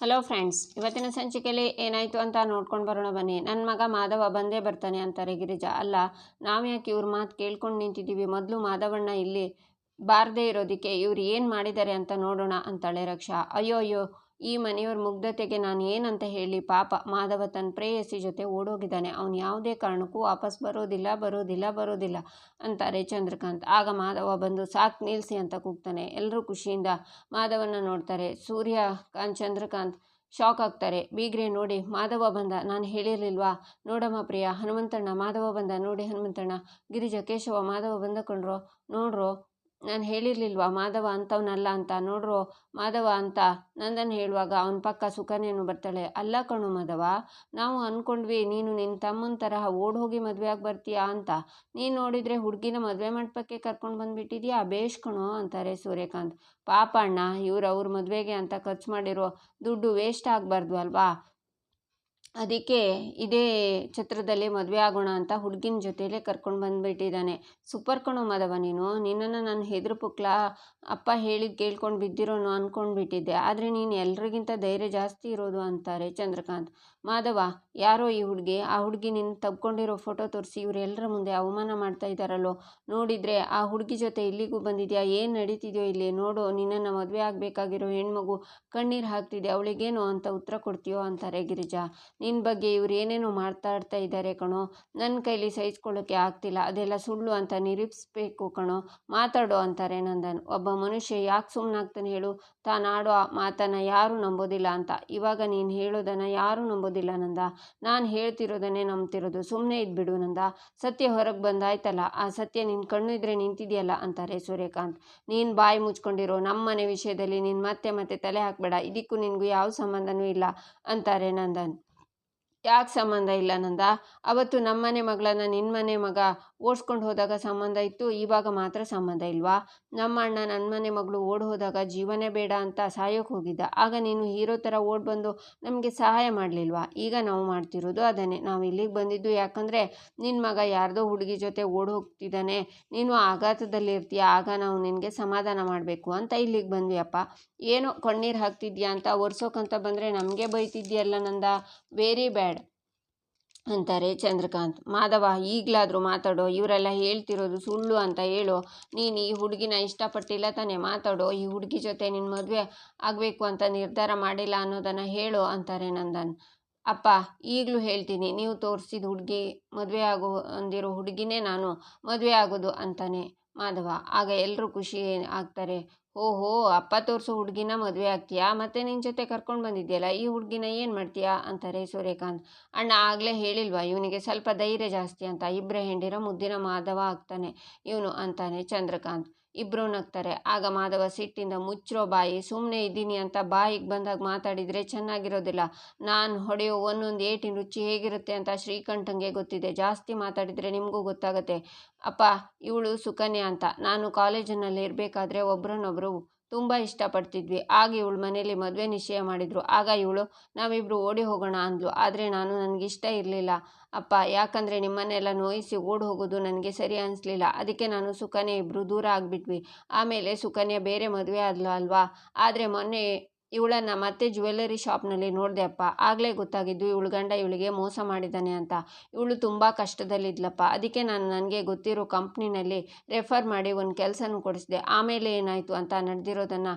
Hello friends ಇವತ್ತಿನ ಸಂಚಿಕೆಯಲ್ಲಿ ಏನಾಯಿತು ಅಂತ ನೋಡ್ಕೊಂಡು ಬರೋಣ ಬನ್ನಿ. ನನ್ನ ಮಗ ಮಾಧವ ಬಂದೇ ಬರ್ತಾನೆ ಅಂತಾರೆ ಗಿರಿಜಾ. ಅಲ್ಲ, ನಾವು ಯಾಕೆ ಇವ್ರ ಮಾತು ಕೇಳ್ಕೊಂಡು ನಿಂತಿದ್ದೀವಿ ಮೊದಲು ಮಾಧವಣ್ಣ ಇಲ್ಲಿ ಬಾರದೇ ಇರೋದಕ್ಕೆ ಇವ್ರು ಏನು ಮಾಡಿದ್ದಾರೆ ಅಂತ ನೋಡೋಣ ಅಂತಾಳೆ ರಕ್ಷಾ. ಅಯ್ಯೋ ಅಯ್ಯೋ ಈ ಮನೆಯವ್ರ ಮುಗ್ಧತೆಗೆ ನಾನು ಏನಂತ ಹೇಳಿ ಪಾಪ ಮಾಧವ ತನ್ನ ಪ್ರೇಯಸಿ ಜೊತೆ ಓಡೋಗಿದ್ದಾನೆ. ಅವನು ಯಾವುದೇ ಕಾರಣಕ್ಕೂ ವಾಪಸ್ ಬರೋದಿಲ್ಲ ಬರೋದಿಲ್ಲ ಬರೋದಿಲ್ಲ ಅಂತಾರೆ ಚಂದ್ರಕಾಂತ್. ಆಗ ಮಾಧವ ಬಂದು, ಸಾಕು ನಿಲ್ಲಿಸಿ ಅಂತ ಕೂಗ್ತಾನೆ. ಎಲ್ಲರೂ ಖುಷಿಯಿಂದ ಮಾಧವನ ನೋಡ್ತಾರೆ. ಸೂರ್ಯಕಾಂತ್ ಚಂದ್ರಕಾಂತ್ ಶಾಕ್ ಆಗ್ತಾರೆ. ಬೀಗ್ರೆ, ನೋಡಿ, ಮಾಧವ ಬಂದ. ನಾನು ಹೇಳಿರಲಿಲ್ವಾ? ನೋಡಮ್ಮ ಪ್ರಿಯ, ಹನುಮಂತಣ್ಣ, ಮಾಧವ ಬಂದ. ನೋಡಿ, ಹನುಮಂತಣ್ಣ, ಗಿರಿಜ, ಕೇಶವ, ಮಾಧವ ಬಂದ ಕಣ್ರೋ, ನೋಡ್ರೋ? ನಾನು ಹೇಳಿರ್ಲಿಲ್ವಾ, ಮಾಧವ ಅಂಥವನಲ್ಲ ಅಂತ? ನೋಡ್ರೋ, ಮಾಧವ ಅಂತ ನಂದನ್ ಹೇಳುವಾಗ ಅವನ ಪಕ್ಕ ಸುಖನೇನು ಬರ್ತಾಳೆ. ಅಲ್ಲ ಕಣು ಮಾಧವ, ನಾವು ಅಂದ್ಕೊಂಡ್ವಿ ನೀನು ನಿನ್ನ ತಮ್ಮನ ತರಹ ಓಡಿ ಹೋಗಿ ಮದುವೆ ಆಗಿ ಬರ್ತೀಯಾ ಅಂತ. ನೀನು ನೋಡಿದರೆ ಹುಡುಗಿನ ಮದುವೆ ಮಂಟಪಕ್ಕೆ ಕರ್ಕೊಂಡು ಬಂದುಬಿಟ್ಟಿದ್ಯಾ? ಬೇಷ್ ಕಣೋ ಅಂತಾರೆ ಸೂರ್ಯಕಾಂತ್. ಪಾಪ ಅಣ್ಣ, ಇವ್ರು ಅವ್ರ ಮದುವೆಗೆ ಅಂತ ಖರ್ಚು ಮಾಡಿರೋ ದುಡ್ಡು ವೇಸ್ಟ್ ಆಗಬಾರ್ದು ಅಲ್ವಾ? ಅದಕ್ಕೆ ಇದೇ ಛತ್ರದಲ್ಲಿ ಮದುವೆ ಆಗೋಣ ಅಂತ ಹುಡುಗಿನ ಜೊತೆಯಲ್ಲೇ ಕರ್ಕೊಂಡು ಬಂದುಬಿಟ್ಟಿದ್ದಾನೆ. ಸೂಪರ್ ಕಣೋ ಮಾಧವ ನೀನು. ನಿನ್ನನ್ನು ನಾನು ಹೆದ್ರು ಪುಕ್ಲ. ಅಪ್ಪ ಹೇಳಿದ ಕೇಳ್ಕೊಂಡು ಬಿದ್ದಿರೋನು ಅಂದ್ಕೊಂಡ್ಬಿಟ್ಟಿದ್ದೆ ಆದರೆ ನೀನು ಎಲ್ರಿಗಿಂತ ಧೈರ್ಯ ಜಾಸ್ತಿ ಇರೋದು ಅಂತಾರೆ ಚಂದ್ರಕಾಂತ್. ಮಾಧವ, ಯಾರೋ ಈ ಹುಡುಗಿ? ಆ ಹುಡುಗಿ ನಿನ್ನ ತಬ್ಕೊಂಡಿರೋ ಫೋಟೋ ತೋರಿಸಿ ಇವರೆಲ್ಲರ ಮುಂದೆ ಅವಮಾನ ಮಾಡ್ತಾ ಇದ್ದಾರಲ್ಲೋ ನೋಡಿದರೆ ಆ ಹುಡುಗಿ ಜೊತೆ ಇಲ್ಲಿಗೂ ಬಂದಿದೆಯಾ? ಏನು ನಡೀತಿದೆಯೋ ಇಲ್ಲಿ? ನೋಡು, ನಿನ್ನನ್ನು ಮದುವೆ ಆಗಬೇಕಾಗಿರೋ ಹೆಣ್ಮಗು ಕಣ್ಣೀರು ಹಾಕ್ತಿದೆ. ಅವಳಿಗೇನು ಅಂತ ಉತ್ತರ ಕೊಡ್ತೀಯೋ? ಅಂತಾರೆ ಗಿರಿಜಾ. ನಿನ್ನ ಬಗ್ಗೆ ಇವ್ರು ಏನೇನೋ ಮಾತಾಡ್ತಾ ಇದ್ದಾರೆ ಕಣೋ. ನನ್ನ ಕೈಲಿ ಸಹಿಸ್ಕೊಳ್ಳೋಕ್ಕೆ ಆಗ್ತಿಲ್ಲ. ಅದೆಲ್ಲ ಸುಳ್ಳು ಅಂತ ನಿರೂಪಿಸ್ಬೇಕು ಕಣೋ. ಮಾತಾಡೋ ಅಂತಾರೆ ನಂದನ್. ಒಬ್ಬ ಮನುಷ್ಯ ಯಾಕೆ ಸುಮ್ಮನಾಗ್ತಾನೆ ಹೇಳು? ತಾನು ಆಡೋ ಮಾತನ್ನು ಯಾರೂ ನಂಬೋದಿಲ್ಲ ಅಂತ. ಇವಾಗ ನೀನು ಹೇಳೋದನ್ನು ಯಾರೂ ನಂಬೋದಿಲ್ಲ ನಂದ. ನಾನು ಹೇಳ್ತಿರೋದನ್ನೇ ನಂಬ್ತಿರೋದು. ಸುಮ್ಮನೆ ಇದ್ಬಿಡು ನಂದ. ಸತ್ಯ ಹೊರಗೆ ಬಂದಾಯ್ತಲ್ಲ. ಆ ಸತ್ಯ ನಿನ್ನ ಕಣ್ಣು ಇದ್ರೆ ನಿಂತಿದೆಯಲ್ಲ ಅಂತಾರೆ ಸೂರ್ಯಕಾಂತ್. ನೀನು ಬಾಯಿ ಮುಚ್ಕೊಂಡಿರೋ ನಮ್ಮ ಮನೆ ವಿಷಯದಲ್ಲಿ ನೀನು ಮತ್ತೆ ಮತ್ತೆ ತಲೆ ಹಾಕಬೇಡ. ಇದಕ್ಕೂ ನಿನಗೂ ಯಾವ ಸಂಬಂಧನೂ ಇಲ್ಲ ಅಂತಾರೆ ನಂದನ್. ಯಾಕೆ ಸಂಬಂಧ ಇಲ್ಲ ನಂದ? ಅವತ್ತು ನಮ್ಮನೆ ಮಗಳನ್ನ ನಿನ್ನ ಮನೆ ಮಗ ಓಡಿಸ್ಕೊಂಡು ಹೋದಾಗ ಸಂಬಂಧ ಇತ್ತು. ಇವಾಗ ಮಾತ್ರ ಸಂಬಂಧ ಇಲ್ವಾ? ನಮ್ಮ ಅಣ್ಣ ನನ್ನ ಮನೆ ಮಗಳು ಓಡ್ ಹೋದಾಗ ಜೀವನೇ ಬೇಡ ಅಂತ ಸಾಯೋಕೆ ಹೋಗಿದ್ದ. ಆಗ ನೀನು ಹೀರೋ ಥರ ಓಡ್ ಬಂದು ನಮಗೆ ಸಹಾಯ ಮಾಡಲಿಲ್ವಾ? ಈಗ ನಾವು ಮಾಡ್ತಿರೋದು ಅದನ್ನೇ. ನಾವು ಇಲ್ಲಿಗೆ ಬಂದಿದ್ದು ಯಾಕಂದರೆ ನಿನ್ನ ಮಗ ಯಾರ್ದೋ ಹುಡುಗಿ ಜೊತೆ ಓಡ್ ಹೋಗ್ತಿದ್ದಾನೆ. ನೀನು ಆಘಾತದಲ್ಲಿ ಇರ್ತೀಯ. ಆಗ ನಾವು ನಿನಗೆ ಸಮಾಧಾನ ಮಾಡಬೇಕು ಅಂತ ಇಲ್ಲಿಗೆ ಬಂದ್ವಿ ಅಪ್ಪ ಏನೋ ಕಣ್ಣೀರು ಹಾಕ್ತಿದ್ಯಾ ಅಂತ ಒರೆಸೋಕಂತ ಬಂದರೆ ನಮಗೆ ಬೈತಿದ್ಯಲ್ಲ ನಂದ? ವೆರಿ ಬ್ಯಾಡ್ ಅಂತಾರೆ ಚಂದ್ರಕಾಂತ್. ಮಾಧವ, ಈಗಲಾದರೂ ಮಾತಾಡೋ, ಇವರೆಲ್ಲ ಹೇಳ್ತಿರೋದು ಸುಳ್ಳು ಅಂತ ಹೇಳು, ನೀನು ಈ ಹುಡುಗಿನ ಇಷ್ಟಪಟ್ಟಿಲ್ಲ ತಾನೇ, ಮಾತಾಡೋ, ಈ ಹುಡುಗಿ ಜೊತೆ ನಿನ್ನ ಮದುವೆ ಆಗಬೇಕು ಅಂತ ನಿರ್ಧಾರ ಮಾಡಿಲ್ಲ ಅನ್ನೋದನ್ನು ಹೇಳು ಅಂತಾರೆ ನಂದನ್. ಅಪ್ಪ, ಈಗಲೂ ಹೇಳ್ತೀನಿ, ನೀವು ತೋರಿಸಿದ ಹುಡುಗಿ ಮದುವೆ ಆಗೋ, ಅಂದಿರೋ ಹುಡುಗಿನೇ ನಾನು ಮದುವೆ ಆಗೋದು ಅಂತಾನೆ. ಮಾಧವ ಆಗ ಎಲ್ಲರೂ ಖುಷಿ ಆಗ್ತಾರೆ, ಓಹೋ, ಅಪ್ಪ ತೋರಿಸೋ ಹುಡುಗಿನ ಮದುವೆ ಆಗ್ತೀಯಾ? ಮತ್ತೆ ನಿನ್ನ ಜೊತೆ ಕರ್ಕೊಂಡು ಬಂದಿದ್ಯಲ್ಲ, ಈ ಹುಡುಗಿನ ಏನು ಮಾಡ್ತೀಯಾ? ಅಂತಾರೆ ಸೂರ್ಯಕಾಂತ್. ಅಣ್ಣ ಆಗಲೇ ಹೇಳಿಲ್ವಾ, ಇವನಿಗೆ ಸ್ವಲ್ಪ ಧೈರ್ಯ ಜಾಸ್ತಿ ಅಂತ ಇಬ್ಬರೇ ಹೆಂಡಿರೋ ಮುದ್ದಿನ ಮಾಧವ ಆಗ್ತಾನೆ, ಇವನು ಅಂತಾನೆ ಚಂದ್ರಕಾಂತ್. ಇಬ್ಬರು ನಗ್ತಾರೆ ಆಗ ಮಾಧವ ಸಿಟ್ಟಿಂದ ಮುಚ್ಚಿರೋ ಬಾಯಿ ಸುಮ್ಮನೆ ಇದ್ದೀನಿ ಅಂತ ಬಾಯಿಗೆ ಬಂದಾಗ ಮಾತಾಡಿದರೆ ಚೆನ್ನಾಗಿರೋದಿಲ್ಲ. ನಾನು ಹೊಡೆಯೋ ಒಂದೊಂದು ಏಟಿನ ರುಚಿ ಹೇಗಿರುತ್ತೆ ಅಂತ ಶ್ರೀಕಂಠಂಗೆ ಗೊತ್ತಿದೆ. ಜಾಸ್ತಿ ಮಾತಾಡಿದರೆ ನಿಮಗೂ ಗೊತ್ತಾಗುತ್ತೆ. ಅಪ್ಪ, ಇವಳು ಸುಕನ್ಯಾ ಅಂತ. ನಾನು ಕಾಲೇಜಿನಲ್ಲಿ ಇರಬೇಕಾದ್ರೆ ಒಬ್ರನ್ನೊಬ್ರು ತುಂಬ ಇಷ್ಟಪಡ್ತಿದ್ವಿ. ಆಗ ಇವಳು ಮನೇಲಿ ಮದುವೆ ನಿಶ್ಚಯ ಮಾಡಿದರು. ಆಗ ಇವಳು ನಾವಿಬ್ಬರು ಓಡಿ ಹೋಗೋಣ ಅಂದ್ಲು. ಆದರೆ ನಾನು ನನಗಿಷ್ಟ ಇರಲಿಲ್ಲ. ಅಪ್ಪ, ಯಾಕಂದರೆ ನಿಮ್ಮನ್ನೆಲ್ಲ ನೋಯಿಸಿ ಓಡಿ ಹೋಗೋದು ನನಗೆ ಸರಿ ಅನಿಸ್ಲಿಲ್ಲ. ಅದಕ್ಕೆ ನಾನು ಸುಕನ್ಯ ಇಬ್ಬರು ದೂರ ಆಗಿಬಿಟ್ವಿ. ಆಮೇಲೆ ಸುಕನ್ಯಾ ಬೇರೆ ಮದುವೆ ಆದ್ಲು ಅಲ್ವಾ? ಆದರೆ ಮೊನ್ನೆ ಇವಳನ್ನು ಮತ್ತೆ ಜ್ಯುವೆಲ್ಲರಿ ಶಾಪ್ನಲ್ಲಿ ನೋಡಿದೆ ಅಪ್ಪ. ಆಗಲೇ ಗೊತ್ತಾಗಿದ್ದು ಇವಳು ಗಂಡ ಇವಳಿಗೆ ಮೋಸ ಮಾಡಿದ್ದಾನೆ ಅಂತ. ಇವಳು ತುಂಬ ಕಷ್ಟದಲ್ಲಿದ್ಲಪ್ಪ. ಅದಕ್ಕೆ ನಾನು ನನಗೆ ಗೊತ್ತಿರೋ ಕಂಪ್ನಿನಲ್ಲಿ ರೆಫರ್ ಮಾಡಿ ಒಂದು ಕೆಲಸನೂ ಕೊಡಿಸಿದೆ. ಆಮೇಲೆ ಏನಾಯಿತು ಅಂತ ನಡೆದಿರೋದನ್ನು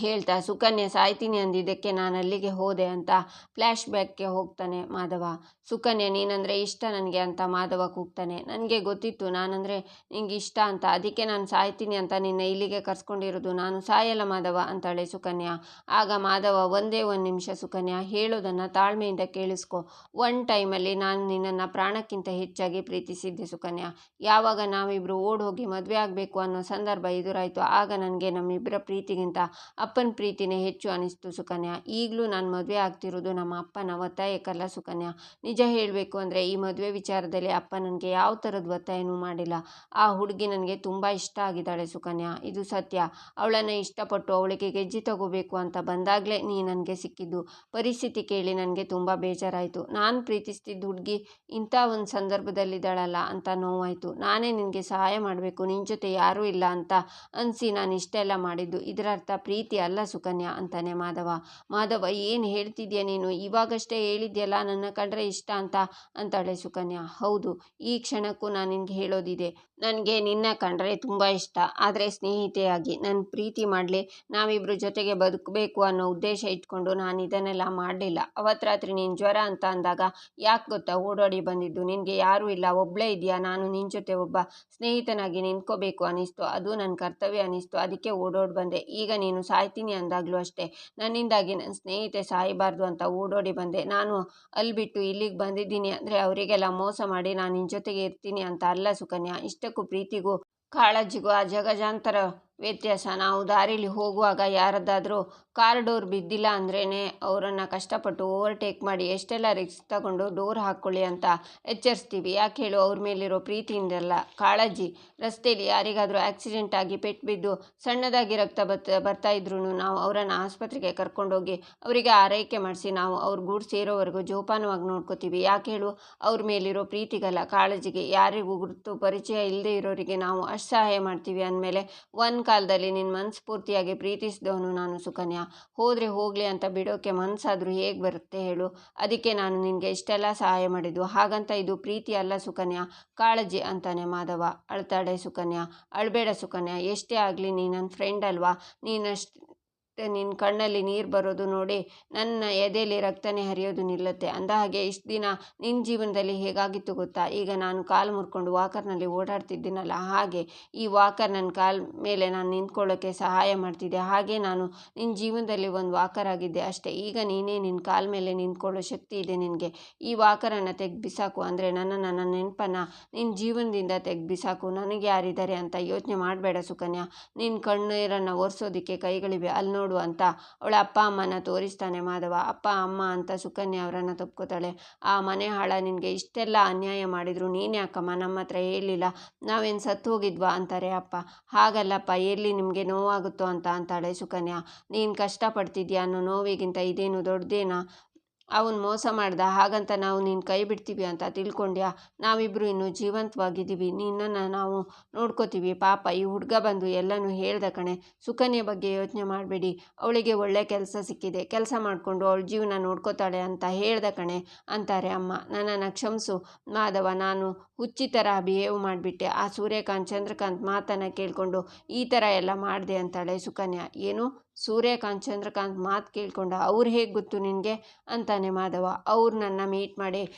ಹೇಳ್ತಾ, ಸುಕನ್ಯಾ ಸಾಯ್ತೀನಿ ಅಂದಿದ್ದಕ್ಕೆ ನಾನು ಅಲ್ಲಿಗೆ ಹೋದೆ ಅಂತ ಫ್ಲ್ಯಾಶ್ ಬ್ಯಾಕ್ಗೆ ಹೋಗ್ತಾನೆ ಮಾಧವ. ಸುಕನ್ಯಾ, ನೀನಂದರೆ ಇಷ್ಟ ನನಗೆ ಅಂತ ಮಾಧವ ಕೂಗ್ತಾನೆ. ನನಗೆ ಗೊತ್ತಿತ್ತು, ನಾನಂದರೆ ನಿಂಗೆ ಇಷ್ಟ ಅಂತ. ಅದಕ್ಕೆ ನಾನು ಸಾಯ್ತೀನಿ ಅಂತ ನಿನ್ನ ಇಲ್ಲಿಗೆ ಕರ್ಸ್ಕೊಂಡಿರೋದು. ನಾನು ಸಾಯಲ್ಲ ಮಾಧವ, ಅಂತಾಳೆ ಸುಕನ್ಯಾ. ಆಗ ಮಾಧವ, ಒಂದೇ ಒಂದು ನಿಮಿಷ ಸುಕನ್ಯಾ, ಹೇಳೋದನ್ನು ತಾಳ್ಮೆಯಿಂದ ಕೇಳಿಸ್ಕೊ. ಒನ್ ಟೈಮಲ್ಲಿ ನಾನು ನಿನ್ನನ್ನು ಪ್ರಾಣಕ್ಕಿಂತ ಹೆಚ್ಚಾಗಿ ಪ್ರೀತಿಸಿದ್ದೆ ಸುಕನ್ಯಾ. ಯಾವಾಗ ನಾವಿಬ್ಬರು ಓಡ್ ಹೋಗಿ ಮದುವೆ ಆಗಬೇಕು ಅನ್ನೋ ಸಂದರ್ಭ ಎದುರಾಯಿತು. ಆಗ ನನಗೆ ನಮ್ಮಿಬ್ಬರ ಪ್ರೀತಿಗಿಂತ ಅಪ್ಪನ ಪ್ರೀತಿನೇ ಹೆಚ್ಚು ಅನಿಸ್ತು ಸುಕನ್ಯಾ. ಈಗಲೂ ನಾನು ಮದುವೆ ಆಗ್ತಿರೋದು ನಮ್ಮ ಅಪ್ಪನ ಒತ್ತಾಯಕ್ಕಲ್ಲ ಸುಕನ್ಯಾ. ನಿಜ ಹೇಳಬೇಕು ಅಂದರೆ ಈ ಮದುವೆ ವಿಚಾರದಲ್ಲಿ ಅಪ್ಪ ನನಗೆ ಯಾವ ಥರದ ಒತ್ತಾಯನೂ ಮಾಡಿಲ್ಲ. ಆ ಹುಡುಗಿ ನನಗೆ ತುಂಬ ಇಷ್ಟ ಆಗಿದ್ದಾಳೆ ಸುಕನ್ಯಾ. ಇದು ಸತ್ಯ. ಅವಳನ್ನು ಇಷ್ಟಪಟ್ಟು ಅವಳಿಗೆ ಗೆಜ್ಜೆ ತಗೋಬೇಕು ಅಂತ ಬಂದಾಗಲೇ ನೀ ನನಗೆ ಸಿಕ್ಕಿದ್ದು. ಪರಿಸ್ಥಿತಿ ಕೇಳಿ ನನಗೆ ತುಂಬ ಬೇಜಾರಾಯಿತು. ನಾನು ಪ್ರೀತಿಸ್ತಿದ್ದ ಹುಡುಗಿ ಇಂಥ ಒಂದು ಸಂದರ್ಭದಲ್ಲಿದ್ದಾಳಲ್ಲ ಅಂತ ನೋವಾಯಿತು. ನಾನೇ ನಿನಗೆ ಸಹಾಯ ಮಾಡಬೇಕು. ನಿನ್ನ ಜೊತೆ ಯಾರೂ ಇಲ್ಲ ಅಂತ ಅನಿಸಿ ನಾನು ಇಷ್ಟೆಲ್ಲ ಮಾಡಿದ್ದು. ಇದರ ಅರ್ಥ ಪ್ರೀತಿ ಪ್ರೀತಿ ಅಲ್ಲ ಸುಕನ್ಯಾ ಅಂತಾನೆ ಮಾಧವ. ಮಾಧವ, ಏನು ಹೇಳ್ತಿದ್ಯಾ ನೀನು? ಇವಾಗಷ್ಟೇ ಹೇಳಿದ್ಯಲ್ಲ, ನನ್ನ ಕಂಡ್ರೆ ಇಷ್ಟ ಅಂತ ಅಂತಾಳೆ ಸುಕನ್ಯಾ. ಹೌದು, ಈ ಕ್ಷಣಕ್ಕೂ ನಾನು ನಿನಗೆ ಹೇಳೋದಿದೆ. ನನಗೆ ನಿನ್ನ ಕಂಡ್ರೆ ತುಂಬ ಇಷ್ಟ. ಆದರೆ ಸ್ನೇಹಿತೆಯಾಗಿ ನನ್ನ ಪ್ರೀತಿ ಮಾಡಲಿ ನಾವಿಬ್ಬರು ಜೊತೆಗೆ ಬದುಕಬೇಕು ಅನ್ನೋ ಉದ್ದೇಶ ಇಟ್ಕೊಂಡು ನಾನು ಇದನ್ನೆಲ್ಲ ಮಾಡಲಿಲ್ಲ. ಅವತ್ತು ರಾತ್ರಿ ನೀನು ಜ್ವರ ಅಂತ ಅಂದಾಗ ಯಾಕೆ ಗೊತ್ತಾ ಓಡೋಡಿ ಬಂದಿದ್ದು? ನಿನಗೆ ಯಾರೂ ಇಲ್ಲ ಒಬ್ಬಳೇ ಇದೆಯಾ? ನಾನು ನಿನ್ನ ಜೊತೆ ಒಬ್ಬ ಸ್ನೇಹಿತನಾಗಿ ನಿಂತ್ಕೋಬೇಕು ಅನ್ನಿಸ್ತು ಅದು ನನ್ನ ಕರ್ತವ್ಯ ಅನ್ನಿಸ್ತು ಅದಕ್ಕೆ ಓಡೋಡಿ ಬಂದೆ. ಈಗ ನೀನು ಸಾಯ್ತೀನಿ ಅಂದಾಗಲೂ ಅಷ್ಟೇ. ನನ್ನಿಂದಾಗಿ ನನ್ನ ಸ್ನೇಹಿತೆ ಸಾಯಬಾರ್ದು ಅಂತ ಓಡೋಡಿ ಬಂದೆ. ನಾನು ಅಲ್ಲಿ ಬಿಟ್ಟು ಇಲ್ಲಿಗೆ ಬಂದಿದ್ದೀನಿ ಅಂದರೆ ಅವರಿಗೆಲ್ಲ ಮೋಸ ಮಾಡಿ ನಾನು ನಿನ್ನ ಜೊತೆಗೆ ಇರ್ತೀನಿ ಅಂತ ಅಲ್ಲ ಸುಕನ್ಯಾ. ಇಷ್ಟಕ್ಕೂ ಪ್ರೀತಿಗೂ ಕಾಳಜಿಗೂ ಆ ಜಗಜಾಂತರ ವ್ಯತ್ಯಾಸ. ನಾವು ದಾರೀಲಿ ಹೋಗುವಾಗ ಯಾರದ್ದಾದರೂ ಕಾರ್ ಡೋರ್ ಬಿದ್ದಿಲ್ಲ ಅಂದ್ರೇ ಅವರನ್ನು ಕಷ್ಟಪಟ್ಟು ಓವರ್ಟೇಕ್ ಮಾಡಿ ಎಷ್ಟೆಲ್ಲ ರಿಸ್ಕ್ ತಗೊಂಡು ಡೋರ್ ಹಾಕ್ಕೊಳ್ಳಿ ಅಂತ ಎಚ್ಚರಿಸ್ತೀವಿ. ಯಾಕೆ ಹೇಳು, ಅವ್ರ ಮೇಲಿರೋ ಪ್ರೀತಿಯಿಂದಲ್ಲ. ಕಾಳಜಿ. ರಸ್ತೆಯಲ್ಲಿ ಯಾರಿಗಾದರೂ ಆಕ್ಸಿಡೆಂಟ್ ಆಗಿ ಪೆಟ್ಟು ಬಿದ್ದು ಸಣ್ಣದಾಗಿ ರಕ್ತ ಬತ್, ಬರ್ತಾ ಇದ್ರೂ ನಾವು ಅವರನ್ನು ಆಸ್ಪತ್ರೆಗೆ ಕರ್ಕೊಂಡೋಗಿ ಅವರಿಗೆ ಆರೈಕೆ ಮಾಡಿಸಿ ನಾವು ಅವ್ರ ಗೂಡು ಸೇರೋವರೆಗೂ ಜೋಪಾನವಾಗಿ ನೋಡ್ಕೋತೀವಿ. ಯಾಕೆ ಹೇಳು, ಅವ್ರ ಮೇಲಿರೋ ಪ್ರೀತಿಗಲ್ಲ, ಕಾಳಜಿಗೆ ಯಾರಿಗೂ ಗುರುತು ಪರಿಚಯ ಇಲ್ಲದೆ ಇರೋರಿಗೆ ನಾವು ಅಷ್ಟು ಸಹಾಯ ಮಾಡ್ತೀವಿ ಅಂದಮೇಲೆ ಕಾಲದಲ್ಲಿ ನಿನ್ನ ಮನಸ್ಫೂರ್ತಿಯಾಗಿ ಪ್ರೀತಿಸಿದವನು ನಾನು ಸುಕನ್ಯಾ. ಹೋದರೆ ಹೋಗಲಿ ಅಂತ ಬಿಡೋಕ್ಕೆ ಮನಸ್ಸಾದರೂ ಹೇಗೆ ಬರುತ್ತೆ ಹೇಳು. ಅದಕ್ಕೆ ನಾನು ನಿನಗೆ ಇಷ್ಟೆಲ್ಲ ಸಹಾಯ ಮಾಡಿದ್ದು. ಹಾಗಂತ ಇದು ಪ್ರೀತಿ ಅಲ್ಲ ಸುಕನ್ಯಾ. ಕಾಳಜಿ ಅಂತಾನೆ ಮಾಧವ. ಅಳ್ತಾಳೆ ಸುಕನ್ಯಾ. ಅಳಬೇಡ ಸುಕನ್ಯಾ. ಎಷ್ಟೇ ಆಗಲಿ ನೀ ನನ್ನ ಫ್ರೆಂಡ್ ಅಲ್ವಾ? ನೀನಷ್ಟು ನಿನ್ನ ಕಣ್ಣಲ್ಲಿ ನೀರು ಬರೋದು ನೋಡಿ ನನ್ನ ಎದೆಯಲ್ಲಿ ರಕ್ತನೇ ಹರಿಯೋದು ನಿಲ್ಲುತ್ತೆ. ಅಂದ ಹಾಗೆ ಇಷ್ಟು ದಿನ ನಿನ್ನ ಜೀವನದಲ್ಲಿ ಹೇಗಾಗಿತ್ತು ಗೊತ್ತಾ? ಈಗ ನಾನು ಕಾಲು ಮುರ್ಕೊಂಡು ವಾಕರ್ನಲ್ಲಿ ಓಡಾಡ್ತಿದ್ದೀನಲ್ಲ, ಹಾಗೆ ಈ ವಾಕರ್ ನನ್ನ ಕಾಲ ಮೇಲೆ ನಾನು ನಿಂತ್ಕೊಳ್ಳೋಕ್ಕೆ ಸಹಾಯ ಮಾಡ್ತಿದ್ದೆ ಹಾಗೆ ನಾನು ನಿನ್ನ ಜೀವನದಲ್ಲಿ ಒಂದು ವಾಕರ್ ಆಗಿದ್ದೆ ಅಷ್ಟೇ. ಈಗ ನೀನೇ ನಿನ್ನ ಕಾಲ ಮೇಲೆ ನಿಂತ್ಕೊಳ್ಳೋ ಶಕ್ತಿ ಇದೆ ನಿನಗೆ. ಈ ವಾಕರನ್ನು ತೆಗ್ ಬಿಸಾಕು ಅಂದರೆ ನನ್ನ ನನ್ನ ನೆನಪನ್ನು ನಿನ್ನ ಜೀವನದಿಂದ ತೆಗ್ ಬಿಸಾಕು. ನನಗೆ ಯಾರಿದ್ದಾರೆ ಅಂತ ಯೋಚನೆ ಮಾಡಬೇಡ ಸುಕನ್ಯಾ. ನಿನ್ನ ಕಣ್ಣೀರನ್ನು ಒರೆಸೋದಕ್ಕೆ ಕೈಗಳಿವೆ. ಅಲ್ಲಿ ನೋಡು ಅಂತ. ಅವಳ ಅಪ್ಪ ಅಮ್ಮನ ತೋರಿಸ್ತಾನೆ ಮಾಧವ. ಅಪ್ಪ, ಅಮ್ಮ ಅಂತ ಸುಕನ್ಯಾ ಅವರನ್ನ ತಪ್ಕೋತಾಳೆ ಆ ಮನೆ ಹಾಳ ನಿನಗೆ ಇಷ್ಟೆಲ್ಲ ಅನ್ಯಾಯ ಮಾಡಿದ್ರು ನೀನು ಯಾಕಮ್ಮ ನಮ್ಮ ಹತ್ರ ಹೇಳಿಲ್ಲ ನಾವೇನು ಸತ್ತು ಹೋಗಿದ್ವಾ ಅಂತಾರೆ ಅಪ್ಪ. ಹಾಗಲ್ಲಪ್ಪ, ಎಲ್ಲಿ ನಿಮಗೆ ನೋವಾಗುತ್ತೋ ಅಂತ ಅಂತಾಳೆ ಸುಕನ್ಯಾ. ನೀನು ಕಷ್ಟಪಡ್ತಿದ್ಯಾ ಅನ್ನೋ ನೋವಿಗಿಂತ ಇದೇನು ದೊಡ್ಡದೇನಾ? ಅವನು ಮೋಸ ಮಾಡ್ದ, ಹಾಗಂತ ನಾವು ನಿನ್ನ ಕೈ ಬಿಡ್ತೀವಿ ಅಂತ ತಿಳ್ಕೊಂಡ್ಯಾ? ನಾವಿಬ್ಬರು ಇನ್ನೂ ಜೀವಂತವಾಗಿದ್ದೀವಿ, ನಿನ್ನನ್ನು ನಾವು ನೋಡ್ಕೋತೀವಿ. ಪಾಪ ಈ ಹುಡುಗ ಬಂದು ಎಲ್ಲನೂ ಹೇಳ್ದ ಕಣೆ, ಸುಕನ್ಯೆ ಬಗ್ಗೆ ಯೋಚನೆ ಮಾಡಬೇಡಿ. ಅವಳಿಗೆ ಒಳ್ಳೆ ಕೆಲಸ ಸಿಕ್ಕಿದೆ, ಕೆಲಸ ಮಾಡಿಕೊಂಡು ಅವಳ ಜೀವನ ನೋಡ್ಕೋತಾಳೆ ಅಂತ ಹೇಳ್ದ ಕಣೆ, ಅಂತಾರೆ ಅಮ್ಮ. ನನ್ನನ್ನು ಕ್ಷಮಿಸು, ಮಾಧವ, ನಾನು ಹುಚ್ಚಿ ಥರ ಬಿಹೇವ್ ಮಾಡಿಬಿಟ್ಟೆ. ಆ ಸೂರ್ಯಕಾಂತ್, ಚಂದ್ರಕಾಂತ್ ಮಾತನ್ನು ಕೇಳಿಕೊಂಡು ಈ ಥರ ಎಲ್ಲ ಮಾಡಿದೆ ಅಂತಾಳೆ ಸುಕನ್ಯಾ. ಏನು? ಸೂರ್ಯಕಾಂತ್, ಚಂದ್ರಕಾಂತ್ ಮಾತು ಕೇಳ್ಕೊಂಡ, ಅವ್ರು ಹೇಗೆ ಗೊತ್ತು ನಿನಗೆ? ಅಂತಾನೆ ಮಾಧವ. ಅವ್ರು ನನ್ನ ಮೀಟ್ ಮಾಡಿ,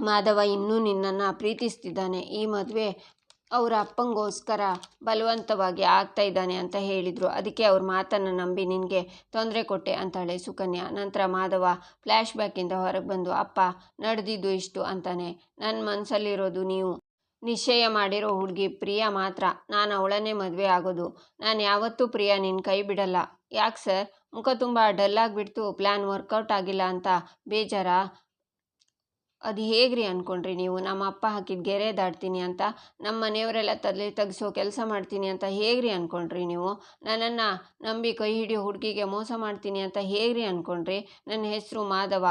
ಮಾಧವ ಇನ್ನೂ ನಿನ್ನನ್ನು ಪ್ರೀತಿಸ್ತಿದ್ದಾನೆ. ಈ ಮದುವೆ ಅವರ ಅಪ್ಪಂಗೋಸ್ಕರ ಬಲವಂತವಾಗಿ ಆಗ್ತಾ ಇದ್ದಾನೆ ಅಂತ ಹೇಳಿದರು. ಅದಕ್ಕೆ ಅವ್ರ ಮಾತನ್ನು ನಂಬಿ ನಿನಗೆ ತೊಂದರೆ ಕೊಟ್ಟೆ, ಅಂತಾಳೆ ಸುಕನ್ಯಾ. ನಂತರ ಮಾಧವ ಫ್ಲ್ಯಾಶ್ ಬ್ಯಾಕಿಂದ ಹೊರಗೆ ಬಂದು, ಅಪ್ಪ, ನಡೆದಿದ್ದು ಇಷ್ಟು, ಅಂತಾನೆ. ನನ್ನ ಮನಸ್ಸಲ್ಲಿರೋದು ನೀವು. ನಿಶ್ಚಯ ಮಾಡಿರೋ ಹುಡುಗಿ ಪ್ರಿಯ ಮಾತ್ರ ನಾನು ಅವಳನ್ನೇ ಮದುವೆ ಆಗೋದು. ನಾನು ಯಾವತ್ತೂ ಪ್ರಿಯ ನಿನ್ನ ಕೈ ಬಿಡಲ್ಲ. ಯಾಕೆ ಸರ್? ಮುಖ ತುಂಬ ಡಲ್ಲಾಗಿಬಿಡ್ತು ಪ್ಲ್ಯಾನ್ ವರ್ಕೌಟ್ ಆಗಿಲ್ಲ ಅಂತ ಬೇಜಾರಾ? ಅದು ಹೇಗ್ರಿ ಅಂದ್ಕೊಂಡ್ರಿ ನೀವು? ನಮ್ಮ ಅಪ್ಪ ಹಾಕಿದ ಗೆರೆ ದಾಡ್ತೀನಿ ಅಂತ ನಮ್ಮ ಮನೆಯವರೆಲ್ಲ ತಲೆ ತೆಗೆಸೋ ಕೆಲಸ ಮಾಡ್ತೀನಿ ಅಂತ ಹೇಗ್ರಿ ಅಂದ್ಕೊಂಡ್ರಿ ನೀವು? ನನ್ನನ್ನು ನಂಬಿ ಕೈ ಹಿಡಿಯೋ ಹುಡುಗಿಗೆ ಮೋಸ ಮಾಡ್ತೀನಿ ಅಂತ ಹೇಗ್ರಿ ಅಂದ್ಕೊಂಡ್ರಿ ನನ್ನ ಹೆಸರು ಮಾಧವ.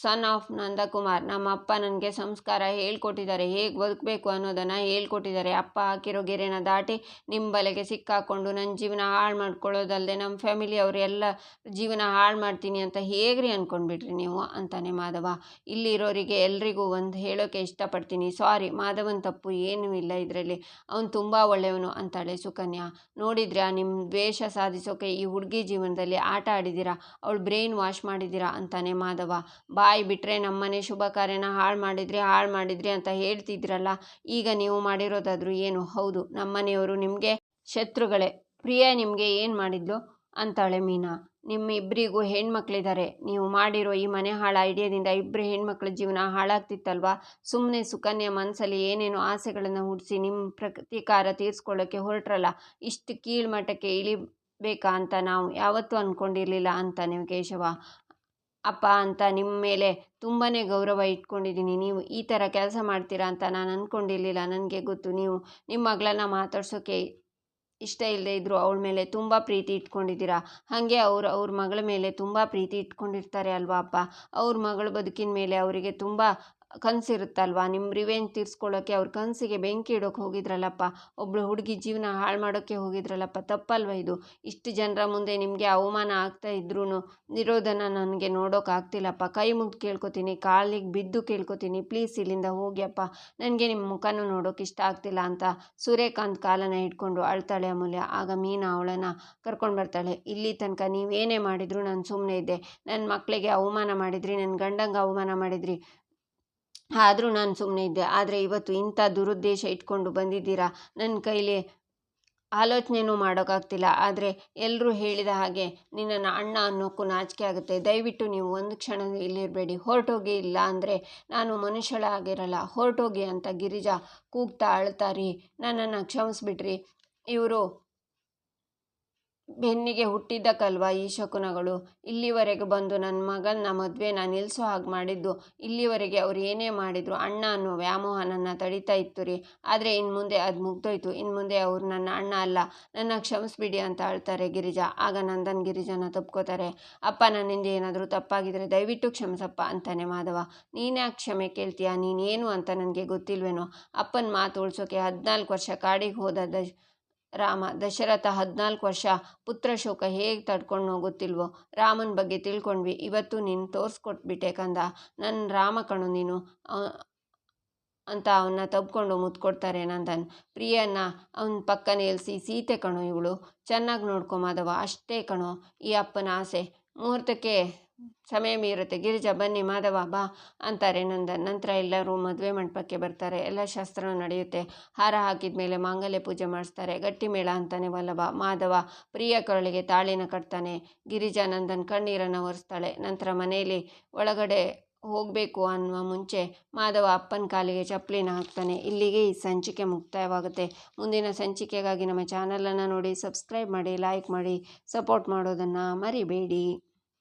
ಸನ್ ಆಫ್ ನಂದಕುಮಾರ್ ನಮ್ಮ ಅಪ್ಪ ನನಗೆ ಸಂಸ್ಕಾರ ಹೇಳ್ಕೊಟ್ಟಿದ್ದಾರೆ. ಹೇಗೆ ಬದುಕಬೇಕು ಅನ್ನೋದನ್ನು ಹೇಳ್ಕೊಟ್ಟಿದ್ದಾರೆ. ಅಪ್ಪ ಹಾಕಿರೋ ಗೆರೆನ ದಾಟಿ ನಿಮ್ಮ ಬಲೆಗೆ ಸಿಕ್ಕಾಕೊಂಡು ನನ್ನ ಜೀವನ ಹಾಳು ಮಾಡ್ಕೊಳ್ಳೋದಲ್ಲದೆ ನಮ್ಮ ಫ್ಯಾಮಿಲಿ ಎಲ್ಲ ಜೀವನ ಹಾಳು ಮಾಡ್ತೀನಿ ಅಂತ ಹೇಗ್ರಿ ಅಂದ್ಕೊಂಡ್ಬಿಟ್ರಿ ನೀವು? ಅಂತಾನೆ ಮಾಧವ. ಇಲ್ಲಿರೋರಿಗೆ ಎಲ್ರಿಗೂ ಒಂದು ಹೇಳೋಕ್ಕೆ ಇಷ್ಟಪಡ್ತೀನಿ. ಸಾರಿ ಮಾಧವನ ತಪ್ಪು ಏನೂ ಇಲ್ಲ ಇದರಲ್ಲಿ. ಅವನು ತುಂಬ ಒಳ್ಳೆಯವನು ಅಂತಾಳೆ ಸುಕನ್ಯಾ. ನೋಡಿದ್ರಾ ನಿಮ್ಮ ದ್ವೇಷ ಸಾಧಿಸೋಕೆ ಈ ಹುಡುಗಿ ಜೀವನದಲ್ಲಿ ಆಟ ಆಡಿದ್ದೀರಾ? ಅವಳು ಬ್ರೈನ್ ವಾಶ್ ಮಾಡಿದ್ದೀರಾ? ಅಂತಾನೆ ಮಾಧವ. ಬಾಯಿ ಬಿಟ್ಟರೆ ನಮ್ಮನೆ ಶುಭ ಕಾರ್ಯನ ಹಾಳು ಮಾಡಿದ್ರಿ ಹಾಳು ಮಾಡಿದ್ರಿ ಅಂತ ಹೇಳ್ತಿದ್ರಲ್ಲ, ಈಗ ನೀವು ಮಾಡಿರೋದಾದ್ರೂ ಏನು? ಹೌದು ನಮ್ಮನೆಯವರು ನಿಮಗೆ ಶತ್ರುಗಳೇ. ಪ್ರಿಯ ನಿಮಗೆ ಏನು ಮಾಡಿದ್ಲು? ಅಂತಾಳೆ ಮೀನಾ. ನಿಮ್ಮಿಬ್ಬರಿಗೂ ಹೆಣ್ಮಕ್ಳಿದ್ದಾರೆ ನೀವು ಮಾಡಿರೋ ಈ ಮನೆ ಹಾಳ ಐಡಿಯಾದಿಂದ ಇಬ್ಬರು ಹೆಣ್ಮಕ್ಳ ಜೀವನ ಹಾಳಾಗ್ತಿತ್ತಲ್ವಾ? ಸುಮ್ಮನೆ ಸುಕನ್ಯಾ ಮನಸ್ಸಲ್ಲಿ ಏನೇನೋ ಆಸೆಗಳನ್ನು ಹುಟ್ಟಿಸಿ ನಿಮ್ಮ ಪ್ರತೀಕಾರ ತೀರಿಸ್ಕೊಳ್ಳೋಕ್ಕೆ ಹೊರಟ್ರಲ್ಲ, ಇಷ್ಟು ಕೀಳ್ಮಟ್ಟಕ್ಕೆ ಇಳಿಬೇಕಾ ಅಂತ ನಾವು ಯಾವತ್ತೂ ಅಂದ್ಕೊಂಡಿರಲಿಲ್ಲ ಅಂತಾನೆ ಕೇಶವ. ಅಪ್ಪ ಅಂತ ನಿಮ್ಮ ಮೇಲೆ ತುಂಬಾ ಗೌರವ ಇಟ್ಕೊಂಡಿದ್ದೀನಿ. ನೀವು ಈ ಥರ ಕೆಲಸ ಮಾಡ್ತೀರಾ ಅಂತ ನಾನು ಅಂದ್ಕೊಂಡಿರಲಿಲ್ಲ ನನಗೆ ಗೊತ್ತು. ನೀವು ನಿಮ್ಮ ಮಗಳನ್ನ ಮಾತಾಡ್ಸೋಕ್ಕೆ ಇಷ್ಟ ಇಲ್ಲದೆ ಇದ್ದರೂ ಅವಳ ಮೇಲೆ ತುಂಬ ಪ್ರೀತಿ ಇಟ್ಕೊಂಡಿದ್ದೀರಾ. ಹಾಗೆ ಅವರು, ಅವ್ರ ಮಗಳ ಮೇಲೆ ತುಂಬ ಪ್ರೀತಿ ಇಟ್ಕೊಂಡಿರ್ತಾರೆ ಅಲ್ವಾ ಅಪ್ಪ? ಅವ್ರ ಮಗಳ ಬದುಕಿನ ಮೇಲೆ ಅವರಿಗೆ ತುಂಬ ಕನಸಿರುತ್ತಲ್ವಾ? ನಿಮ್ಮ ರಿವೆಂಜ್ ತೀರ್ಸ್ಕೊಳ್ಳೋಕ್ಕೆ ಅವ್ರ ಕನಸಿಗೆ ಬೆಂಕಿ ಇಡೋಕೆ ಹೋಗಿದ್ರಲ್ಲಪ್ಪ. ಒಬ್ಬಳು ಹುಡುಗಿ ಜೀವನ ಹಾಳು ಮಾಡೋಕ್ಕೆ ಹೋಗಿದ್ರಲ್ಲಪ್ಪ. ತಪ್ಪಲ್ವ ಇದು? ಇಷ್ಟು ಜನರ ಮುಂದೆ ನಿಮಗೆ ಅವಮಾನ ಆಗ್ತಾ ಇದ್ರೂ ನಿರೋಧನ ನನಗೆ ನೋಡೋಕ್ಕಾಗ್ತಿಲ್ಲಪ್ಪ ಕೈ ಮುಗ್ದು ಕೇಳ್ಕೊತೀನಿ, ಕಾಲಿಗೆ ಬಿದ್ದು ಕೇಳ್ಕೊತೀನಿ. ಪ್ಲೀಸ್ ಇಲ್ಲಿಂದ ಹೋಗ್ಯಪ್ಪ. ನನಗೆ ನಿಮ್ಮ ಮುಖನೂ ನೋಡೋಕೆ ಇಷ್ಟ ಆಗ್ತಿಲ್ಲ ಅಂತ ಸೂರ್ಯಕಾಂತ್ ಕಾಲನ ಹಿಡ್ಕೊಂಡು ಅಳ್ತಾಳೆ ಅಮೂಲ್ಯ. ಆಗ ಮೀನಾ ಅವಳನ್ನು ಕರ್ಕೊಂಡು ಬರ್ತಾಳೆ. ಇಲ್ಲಿ ತನಕ ನೀವೇನೇ ಮಾಡಿದ್ರು ನಾನು ಸುಮ್ಮನೆ ಇದ್ದೆ. ನನ್ನ ಮಕ್ಕಳಿಗೆ ಅವಮಾನ ಮಾಡಿದ್ರಿ ನನ್ನ ಗಂಡಂಗೆ ಅವಮಾನ ಮಾಡಿದ್ರಿ. ಆದರೂ ನಾನು ಸುಮ್ಮನೆ ಇದ್ದೆ. ಆದರೆ ಇವತ್ತು ಇಂಥ ದುರುದ್ದೇಶ ಇಟ್ಕೊಂಡು ಬಂದಿದ್ದೀರಾ? ನನ್ನ ಕೈಲಿ ಆಲೋಚನೆನೂ ಮಾಡೋಕ್ಕಾಗ್ತಿಲ್ಲ ಆದರೆ ಎಲ್ಲರೂ ಹೇಳಿದ ಹಾಗೆ ನಿನ್ನನ್ನು ಅಣ್ಣ ಅನ್ನೋಕ್ಕೂ ನಾಚಿಕೆ ಆಗುತ್ತೆ. ದಯವಿಟ್ಟು ನೀವು ಒಂದು ಕ್ಷಣ ಇಲ್ಲಿರಬೇಡಿ. ಹೊರಟೋಗಿ ಇಲ್ಲ ಅಂದರೆ ನಾನು ಮನುಷ್ಯಳಾಗಿರಲ್ಲ ಹೊರಟೋಗಿ ಅಂತ ಗಿರಿಜಾ ಕೂಗ್ತಾ ಅಳ್ತಾರಿ ನನ್ನನ್ನು ಕ್ಷಮಿಸ್ಬಿಟ್ರಿ. ಇವರು ಬೆನ್ನಿಗೆ ಹುಟ್ಟಿದ್ದಕ್ಕಲ್ವ ಈ ಶಕುನಗಳು. ಇಲ್ಲಿವರೆಗೆ ಬಂದು ನನ್ನ ಮಗನ ಮದುವೆನ ನಿಲ್ಲಿಸೋ ಹಾಗೆ ಮಾಡಿದ್ದು. ಇಲ್ಲಿವರೆಗೆ ಅವ್ರು ಏನೇ ಮಾಡಿದ್ರು ಅಣ್ಣ ಅನ್ನೋ ವ್ಯಾಮೋಹ ನನ್ನ ತಡೀತಾ ಇತ್ತು ರೀ. ಆದರೆ ಇನ್ನು ಮುಂದೆ ಅದು ಮುಗ್ದೋಯ್ತು. ಇನ್ನು ಮುಂದೆ ಅವ್ರು ನನ್ನ ಅಣ್ಣ ಅಲ್ಲ. ನನ್ನ ಕ್ಷಮಿಸ್ಬಿಡಿ ಅಂತ ಅಳ್ತಾರೆ ಗಿರಿಜಾ. ಆಗ ನಂದನ್ ಗಿರಿಜಾನ ತಪ್ಕೋತಾರೆ ಅಪ್ಪ ನನ್ನಿಂದ ಏನಾದರೂ ತಪ್ಪಾಗಿದ್ರೆ ದಯವಿಟ್ಟು ಕ್ಷಮಿಸಪ್ಪ ಅಂತಾನೆ ಮಾಧವ. ನೀನೇ ಕ್ಷಮೆ ಕೇಳ್ತೀಯಾ? ನೀನೇನು ಅಂತ ನನಗೆ ಗೊತ್ತಿಲ್ವೇನೋ? ಅಪ್ಪನ ಮಾತು ಉಳಿಸೋಕೆ ಹದಿನಾಲ್ಕು ವರ್ಷ ಕಾಡಿಗೆ ಹೋದ ರಾಮ, ದಶರಥ ಹದಿನಾಲ್ಕು ವರ್ಷ ಪುತ್ರಶೋಕ ಹೇಗೆ ತಡ್ಕೊಂಡು ಹೋಗುತ್ತಿಲ್ವೋ? ರಾಮನ ಬಗ್ಗೆ ತಿಳ್ಕೊಂಡ್ವಿ. ಇವತ್ತು ನೀನು ತೋರಿಸ್ಕೊಟ್ಬಿಟ್ಟೆ ಕಂದ. ನನ್ನ ರಾಮ ಕಣು ನೀನು. ಅಂತ ಅವನ್ನ ತಬ್ಕೊಂಡು ಮುತ್ಕೊಡ್ತಾರೆ ನಂದನ್. ಪ್ರಿಯನ್ನ ಅವನ ಪಕ್ಕ ನಿಲ್ಲಿಸಿ ಸೀತೆ ಕಣೋ ಇವಳು. ಚೆನ್ನಾಗಿ ನೋಡ್ಕೊ ಮಾಧವ. ಅಷ್ಟೇ ಕಣೋ ಈ ಅಪ್ಪನ ಆಸೆ. ಮುಹೂರ್ತಕ್ಕೆ ಸಮಯ ಮೀರುತ್ತೆ ಗಿರಿಜಾ ಬನ್ನಿ ಮಾಧವ, ಬಾ ಅಂತಾರೆ. ನಂದನ್ ನಂತರ ಎಲ್ಲರೂ ಮದುವೆ ಮಂಟಪಕ್ಕೆ ಬರ್ತಾರೆ. ಎಲ್ಲ ಶಾಸ್ತ್ರ ನಡೆಯುತ್ತೆ. ಹಾರ ಹಾಕಿದ ಮೇಲೆ ಮಾಂಗಲ್ಯ ಪೂಜೆ ಮಾಡಿಸ್ತಾರೆ. ಗಟ್ಟಿ ಮೇಳ ಅಂತಾನೆ ವಲ್ಲಭ. ಮಾಧವ ಪ್ರಿಯ ಕೊರಳಿಗೆ ತಾಳಿನ ಕಟ್ತಾನೆ. ಗಿರಿಜಾ ನಂದನ್ ಕಣ್ಣೀರನ್ನು ಒರೆಸ್ತಾಳೆ. ನಂತರ ಮನೆಯಲ್ಲಿ ಒಳಗಡೆ ಹೋಗಬೇಕು ಅನ್ನುವ ಮುಂಚೆ ಮಾಧವ ಅಪ್ಪನ ಕಾಲಿಗೆ ಚಪ್ಪಲಿನ ಹಾಕ್ತಾನೆ. ಇಲ್ಲಿಗೆ ಈ ಸಂಚಿಕೆ ಮುಕ್ತಾಯವಾಗುತ್ತೆ. ಮುಂದಿನ ಸಂಚಿಕೆಗಾಗಿ ನಮ್ಮ ಚಾನಲನ್ನು ನೋಡಿ, ಸಬ್ಸ್ಕ್ರೈಬ್ ಮಾಡಿ, ಲೈಕ್ ಮಾಡಿ, ಸಪೋರ್ಟ್ ಮಾಡೋದನ್ನು ಮರಿಬೇಡಿ.